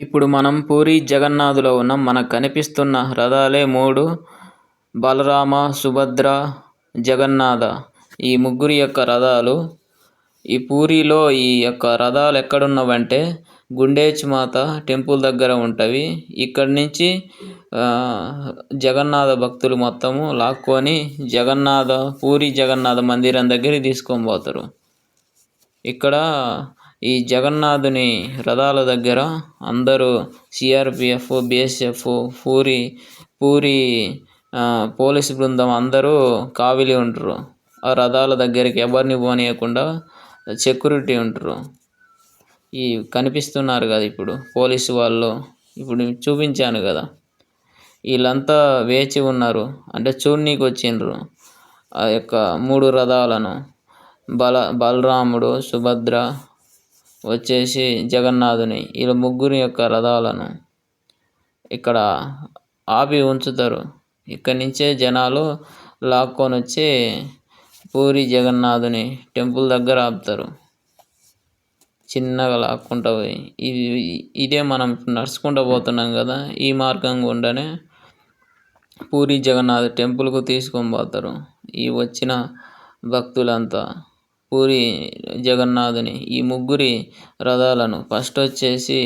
ఇప్పుడు మనం పూరి జగన్నాథులో ఉన్నాం. మనకు కనిపిస్తున్న రథాలే మూడు. బలరామ సుభద్ర జగన్నాథ ఈ ముగ్గురి యొక్క రథాలు. ఈ పూరిలో ఈ యొక్క రథాలు ఎక్కడున్నవంటే గుండేచి మాత టెంపుల్ దగ్గర ఉంటవి. ఇక్కడి నుంచి జగన్నాథ భక్తులు మొత్తము లాక్కొని జగన్నాథ పూరి జగన్నాథ మందిరం దగ్గరికి తీసుకొని పోతారు. ఇక్కడ ఈ జగన్నాథుని రథాల దగ్గర అందరూ CRPF BSF Puri Puri police బృందం అందరూ కావిలి ఉంటారు ఆ రథాల దగ్గరికి ఎవరిని పోనీయకుండా సెక్యూరిటీ ఉంటారు ఈ కనిపిస్తున్నారు కదా ఇప్పుడు పోలీసు వాళ్ళు. ఇప్పుడు చూపించాను కదా. వీళ్ళంతా వేచి ఉన్నారు. అంటే చూడనీకి వచ్చిండ్రు. ఆ యొక్క మూడు రథాలను. బల బలరాముడు సుభద్ర వచ్చేసి జగన్నాథుని వీళ్ళ ముగ్గురి యొక్క రథాలను ఇక్కడ ఆపి ఉంచుతారు. ఇక్కడి నుంచే జనాలు లాక్కొని వచ్చి పూరి జగన్నాథుని టెంపుల్ దగ్గర ఆపుతారు. చిన్నగా లాక్కుంటా పోయి. ఇది ఇదే మనం నడుచుకుంటూ పోతున్నాం కదా ఈ మార్గం గుండానే పూరి జగన్నాథ్ టెంపుల్కు తీసుకొని పోతారు. ఈ వచ్చిన భక్తులంతా పూరి జగన్నాథుని ఈ ముగ్గురి రథాలను ఫస్ట్ వచ్చేసి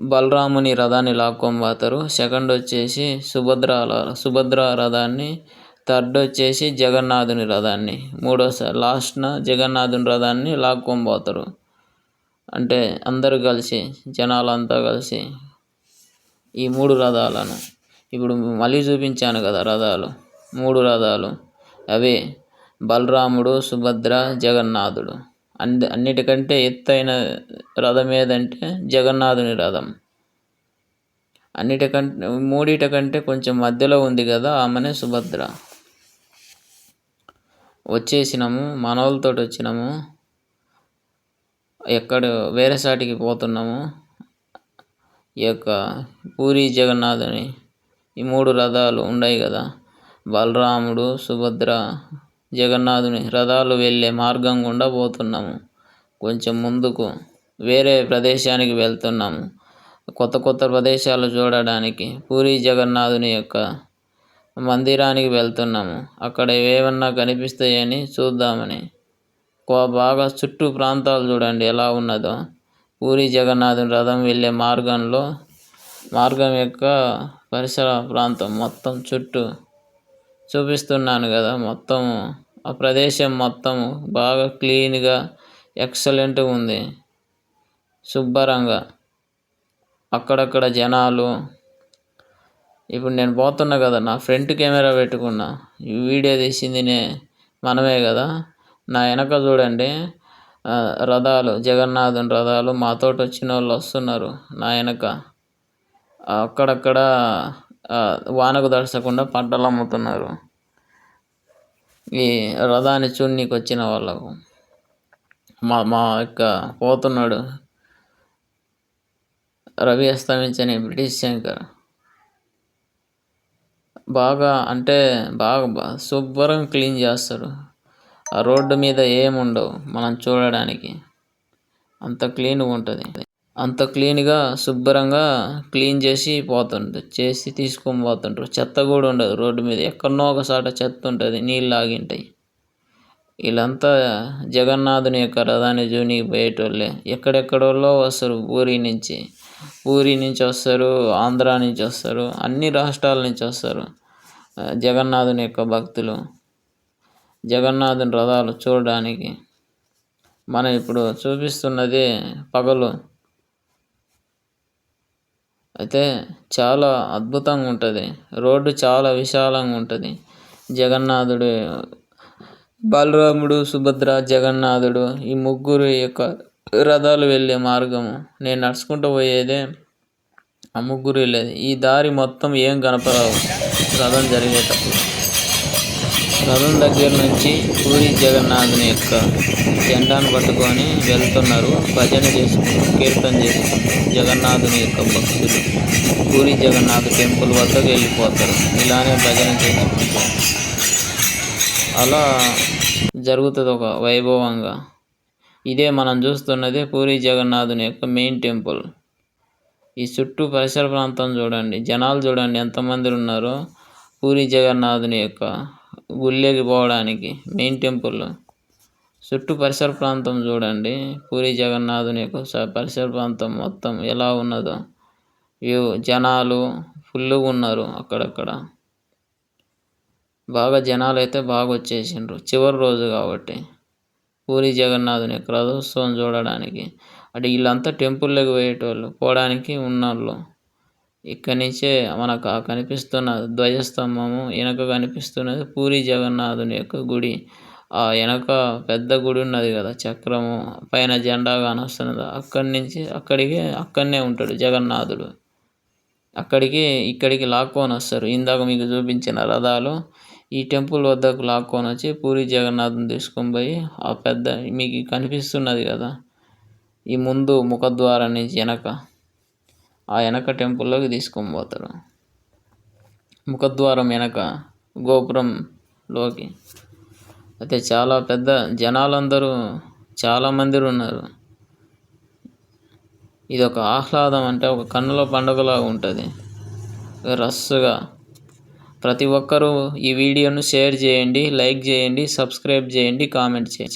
బలరాముని రథాన్ని లాక్కొని పోతారు. సెకండ్ వచ్చేసి సుభద్ర సుభద్ర రథాన్ని థర్డ్ వచ్చేసి జగన్నాథుని రథాన్ని మూడోసారి లాస్ట్న జగన్నాథుని రథాన్ని లాక్కొని పోతారు. అంటే అందరూ కలిసి జనాలంతా కలిసి ఈ మూడు రథాలను ఇప్పుడు మళ్ళీ చూపించాను కదా రథాలు మూడు రథాలు. అవే బలరాముడు సుభద్ర జగన్నాథుడు. అన్ని అన్నిటికంటే ఎత్తైన రథం ఏదంటే జగన్నాథుని రథం. అన్నిటికంటే మూడిటి కంటే కొంచెం మధ్యలో ఉంది కదా ఆమెనే సుభద్ర. వచ్చేసినాము మనోళ్ళతో వచ్చినాము. ఎక్కడ వేరే సాటికి పోతున్నాము. ఈ యొక్క పూరి జగన్నాథుని ఈ మూడు రథాలు ఉన్నాయి కదా. బలరాముడు సుభద్ర జగన్నాథుని రథాలు వెళ్ళే మార్గం గుండా పోతున్నాము. కొంచెం ముందుకు వేరే ప్రదేశానికి వెళ్తున్నాము. కొత్త కొత్త ప్రదేశాలు చూడడానికి పూరి జగన్నాథుని యొక్క మందిరానికి వెళ్తున్నాము. అక్కడ ఏమన్నా కనిపిస్తాయని చూద్దామని. బాగా చుట్టూ ప్రాంతాలు చూడండి ఎలా ఉన్నదో. పూరి జగన్నాథుని రథం వెళ్ళే మార్గంలో మార్గం యొక్క పరిసర ప్రాంతం మొత్తం చుట్టూ చూపిస్తున్నాను కదా. మొత్తం ఆ ప్రదేశం మొత్తం బాగా క్లీన్గా ఎక్సలెంట్గా ఉంది. శుభ్రంగా. అక్కడక్కడ జనాలు. ఇప్పుడు నేను పోతున్నా కదా నా ఫ్రంట్ కెమెరా పెట్టుకున్నా. వీడియో తీసింది నే మనమే కదా. నా వెనక చూడండి. రథాలు జగన్నాథుని రథాలు మాతోటి వచ్చిన వాళ్ళు వస్తున్నారు నా వెనక. అక్కడక్కడ వానకు దర్శకుండా పంటలు అమ్ముతున్నారు. ఈ రథాన్ని చూడనీకి వచ్చిన వాళ్ళకు. మా మా యొక్క పోతున్నాడు రవి అస్తమించని బ్రిటిష్ శంకర్. బాగా అంటే బాగా శుభ్రంగా క్లీన్ చేస్తారు ఆ రోడ్డు మీద ఏముండవు మనం చూడడానికి. అంత క్లీన్గా ఉంటుంది. అంత క్లీన్గా శుభ్రంగా క్లీన్ చేసి పోతుండ్రు చేసి తీసుకొని పోతుండ్రు. చెత్త కూడా ఉండదు రోడ్డు మీద. ఎక్కడనో ఒకసాట చెత్త ఉంటుంది నీళ్ళు లాగింటాయి. వీళ్ళంతా జగన్నాథుని యొక్క రథాన్ని జూనికి పోయేటోళ్ళే. ఎక్కడెక్కడోళ్ళో వస్తారు ఊరి నుంచి. ఊరి నుంచి వస్తారు ఆంధ్రా నుంచి వస్తారు అన్ని రాష్ట్రాల నుంచి వస్తారు జగన్నాథుని యొక్క భక్తులు. జగన్నాథుని రథాలు చూడడానికి. మనం ఇప్పుడు చూపిస్తున్నది పగలు. అయితే చాలా అద్భుతంగా ఉంటుంది. రోడ్డు చాలా విశాలంగా ఉంటుంది. జగన్నాథుడు బలరాముడు సుభద్ర జగన్నాథుడు ఈ ముగ్గురు యొక్క రథాలు వెళ్ళే మార్గము. నేను నడుచుకుంటూ పోయేదే ఆ ముగ్గురు వెళ్ళేది. ఈ దారి మొత్తం ఏం కనపడవు. రథం జరిగేటప్పుడు. రథం దగ్గర నుంచి పూరి జగన్నాథుని యొక్క జెండాను పట్టుకొని వెళ్తున్నారు. భజన చేసుకుంటూ కీర్తన చేసుకుంటూ జగన్నాథుని యొక్క భక్తులు పూరి జగన్నాథ్ టెంపుల్ వద్దకు వెళ్ళిపోతారు. ఇలానే భజన చేసుకుంటూ. అలా జరుగుతుంది ఒక వైభవంగా. ఇదే మనం చూస్తున్నది పూరి జగన్నాథుని యొక్క మెయిన్ టెంపుల్. ఈ చుట్టూ పరిసర ప్రాంతం చూడండి జనాలు చూడండి ఎంతమంది ఉన్నారో. పూరి జగన్నాథుని యొక్క గుళ్ళకి పోవడానికి మెయిన్ టెంపుల్. చుట్టూ పరిసర ప్రాంతం చూడండి. పూరి జగన్నాథుని యొక్క పరిసర ప్రాంతం మొత్తం ఎలా ఉన్నదో. వ్యూ జనాలు ఫుల్గా ఉన్నారు అక్కడక్కడ. బాగా జనాలు అయితే బాగా వచ్చేసిండ్రు. చివరి రోజు కాబట్టి పూరి జగన్నాథుని యొక్క రథోత్సవం చూడడానికి. అంటే వీళ్ళంతా టెంపుల్లోకి పోయేటోళ్ళు పోవడానికి ఉన్నోళ్ళు. ఇక్కడి నుంచే మనకు కనిపిస్తున్న ధ్వజస్తంభము వెనక కనిపిస్తున్నది పూరి జగన్నాథుని యొక్క గుడి. ఆ వెనక పెద్ద గుడి ఉన్నది కదా చక్రము పైన జెండా కానొస్తున్నది అక్కడి నుంచి అక్కడికి అక్కడనే ఉంటాడు జగన్నాథుడు. అక్కడికి ఇక్కడికి లాక్కొని వస్తారు. ఇందాక మీకు చూపించిన రథాలు ఈ టెంపుల్ వద్దకు లాక్కొని వచ్చి పూరి జగన్నాథుని తీసుకొని పోయి ఆ పెద్ద మీకు కనిపిస్తున్నది కదా ఈ ముందు ముఖద్వారం నుంచి వెనక ఆ వెనక టెంపుల్లోకి తీసుకొని పోతారు. ముఖద్వారం వెనక గోపురంలోకి. అయితే చాలా పెద్ద జనాలందరూ చాలామంది ఉన్నారు. ఇది ఒక ఆహ్లాదం అంటే ఒక కన్నుల పండుగలాగా ఉంటుంది. రస్సుగా. ప్రతి ఒక్కరూ ఈ వీడియోను షేర్ చేయండి లైక్ చేయండి సబ్స్క్రైబ్ చేయండి కామెంట్ చేయండి.